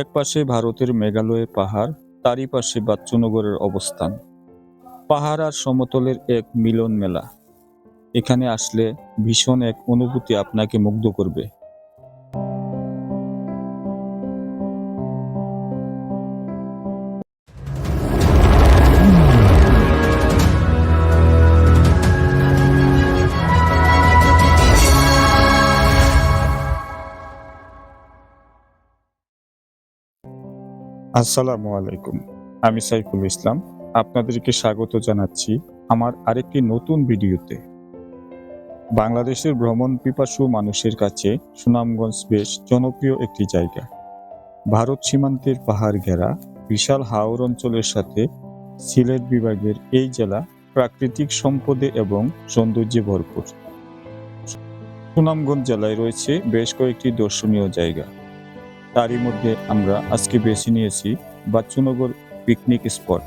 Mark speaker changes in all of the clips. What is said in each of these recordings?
Speaker 1: এক পাশে ভারতের মেঘালয়ে পাহাড়, তারই পাশে বাচ্চুনগরের অবস্থান। পাহাড় আর সমতলের এক মিলন মেলা এখানে আসলে ভীষণ এক অনুভূতি আপনাকে মুগ্ধ করবে। আসসালামু আলাইকুম। আমি সাইফুল ইসলাম, আপনাদেরকে স্বাগত জানাচ্ছি আমার আরেকটি নতুন ভিডিওতে। বাংলাদেশের ভ্রমণ পিপাসু মানুষের কাছে সুনামগঞ্জ বেশ জনপ্রিয় একটি জায়গা। ভারত সীমান্তের পাহাড় ঘেরা বিশাল হাওর অঞ্চলের সাথে সিলেট বিভাগের এই জেলা প্রাকৃতিক সম্পদে এবং সৌন্দর্যে ভরপুর। সুনামগঞ্জ জেলায় রয়েছে বেশ কয়েকটি দর্শনীয় জায়গা। তারই মধ্যে আমরা আজকে বেছে নিয়েছি বাচ্চুনগর পিকনিক স্পট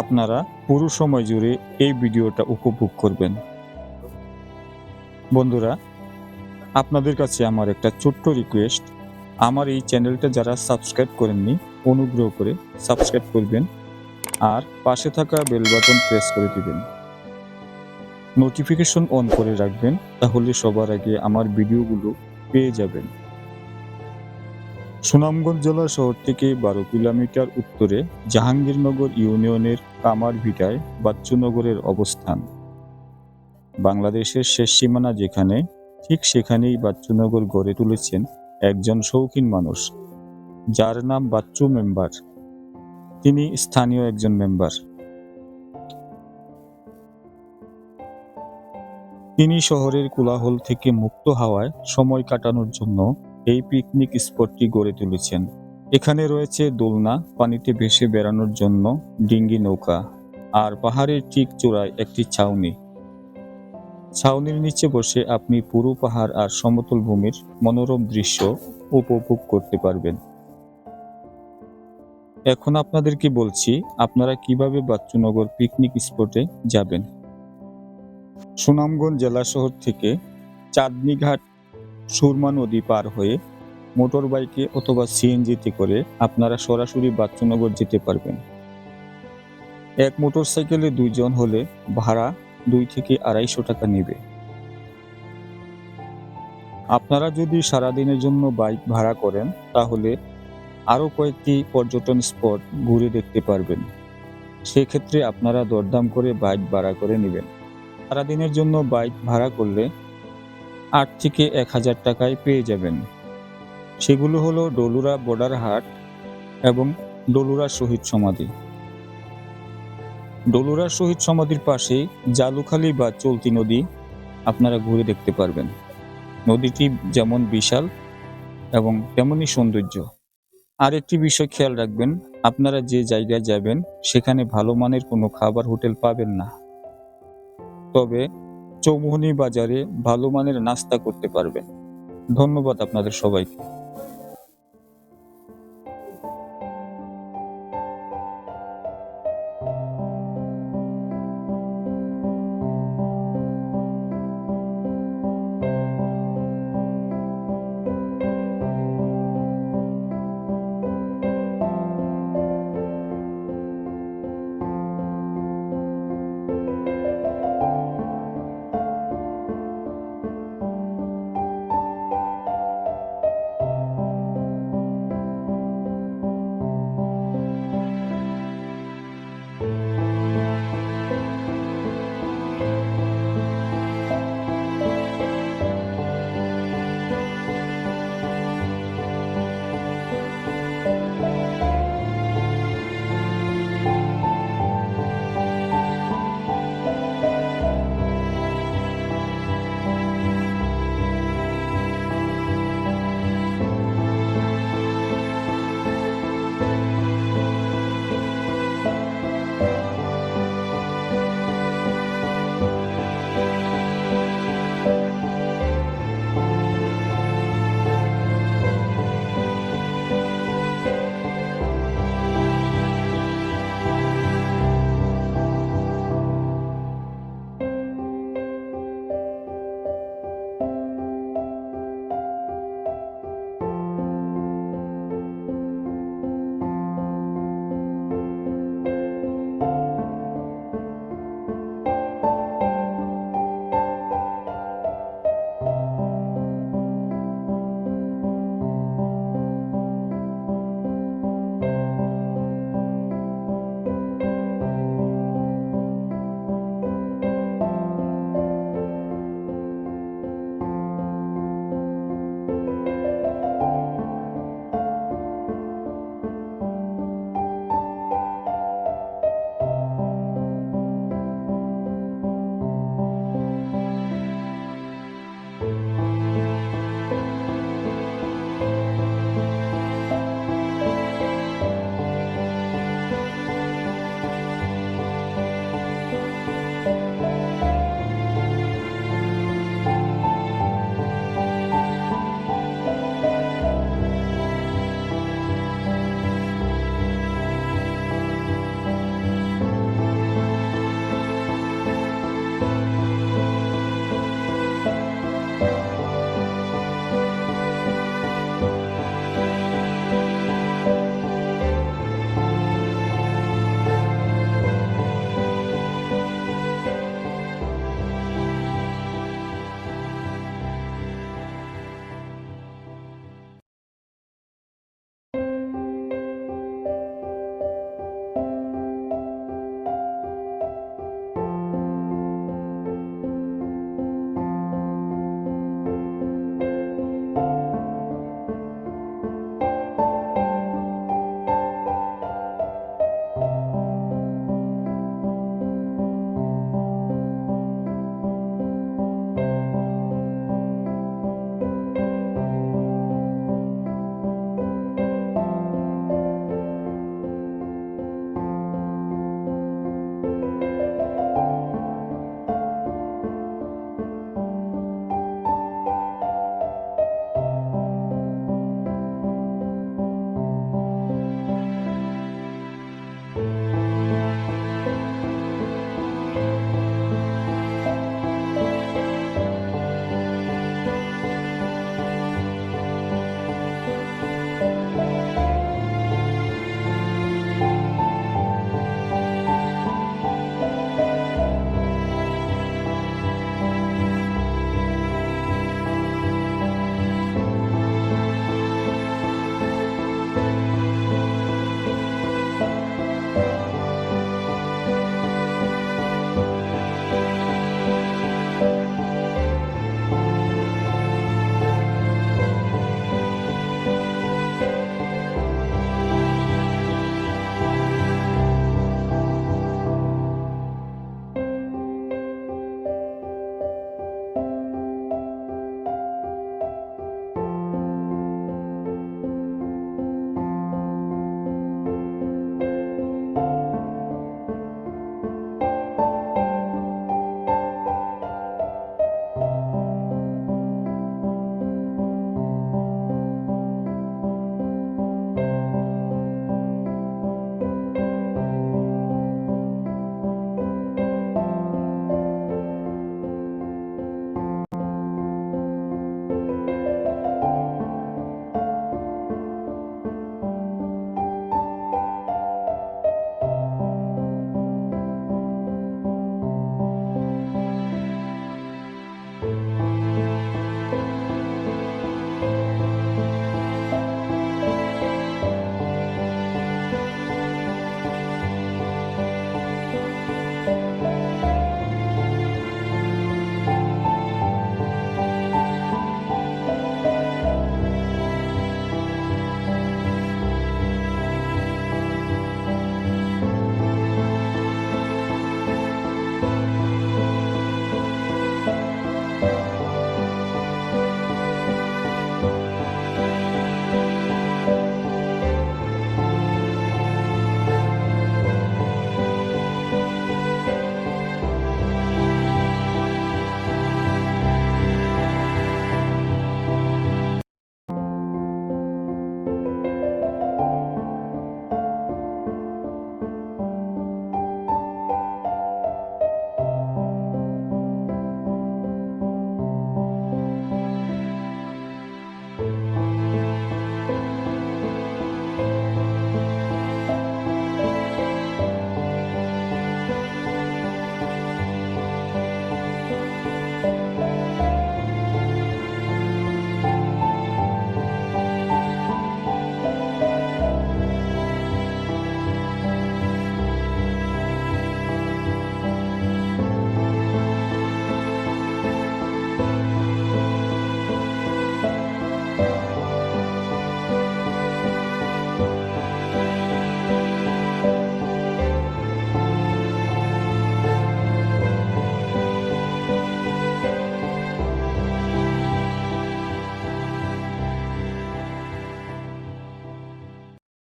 Speaker 1: আপনারা পুরো সময় জুড়ে এই ভিডিওটা উপভোগ করবেন। বন্ধুরা, আপনাদের কাছে আমার একটা ছোট্ট রিকোয়েস্ট আমার এই চ্যানেলটা যারা সাবস্ক্রাইব করেননি, অনুগ্রহ করে সাবস্ক্রাইব করবেন আর পাশে থাকা বেল বাটন প্রেস করে দিবেন। নোটিফিকেশন অন করে রাখবেন, তাহলে সবার আগে আমার ভিডিওগুলো পেয়ে যাবেন। সুনামগঞ্জ জেলা শহর থেকে বারো কিলোমিটার উত্তরে জাহাঙ্গীরনগর ইউনিয়নের কামারভিটায় বাচ্চুনগরের অবস্থান। বাংলাদেশের শেষ সীমানা যেখানে, ঠিক সেখানেই বাচ্চুনগর গড়ে তুলেছেন একজন শৌখিন মানুষ, যার নাম বাচ্চু মেম্বার। তিনি স্থানীয় একজন মেম্বার। তিনি শহরের কোলাহল থেকে মুক্ত হাওয়ায় সময় কাটানোর জন্য এই পিকনিক স্পটটি গড়ে তুলেছেন। এখানে রয়েছে দোলনা, পানিতে ভেসে বেড়ানোর জন্য ডিঙ্গি নৌকা আর পাহাড়ের ঠিক চূড়ায় একটি ছাউনি। ছাউনির নিচে বসে আপনি পুরো পাহাড় আর সমতল ভূমির মনোরম দৃশ্য উপভোগ করতে পারবেন। এখন আপনাদেরকে বলছি, আপনারা কীভাবে বাচ্চুনগর পিকনিক স্পটে যাবেন? সুনামগঞ্জ জেলা শহর থেকে চাঁদনীঘাট সুরমা নদী পার হয়ে মোটর বাইকে অথবা সিএনজিতে করে আপনারা সরাসরি বাচ্চুনগর যেতে পারবেন। এক মোটর সাইকেলে দুইজন হলে ভাড়া দুই থেকে আড়াইশো টাকা নেবে। আপনারা যদি সারাদিনের জন্য বাইক ভাড়া করেন, তাহলে আরও কয়েকটি পর্যটন স্পট ঘুরে দেখতে পারবেন। সেক্ষেত্রে আপনারা দরদাম করে বাইক ভাড়া করে নেবেন। সারাদিনের জন্য বাইক ভাড়া করলে আট থেকে এক হাজার টাকায় পেয়ে যাবেন। সেগুলো হলো ডলুরা বর্ডার হাট এবং ডলুরা শহীদ সমাধি। ডলুরা শহীদ সমাধির পাশে জালুখালি বা চলতি নদী আপনারা ঘুরে দেখতে পারবেন। নদীটি যেমন বিশাল এবং তেমনই সৌন্দর্য। আর একটি বিষয় খেয়াল রাখবেন, আপনারা যে জায়গায় যাবেন, সেখানে ভালো মানের কোনো খাবার হোটেল পাবেন না। তবে চৌমুহনী বাজারে ভালো মানের নাস্তা করতে পারবেন। ধন্যবাদ আপনাদের সবাইকে।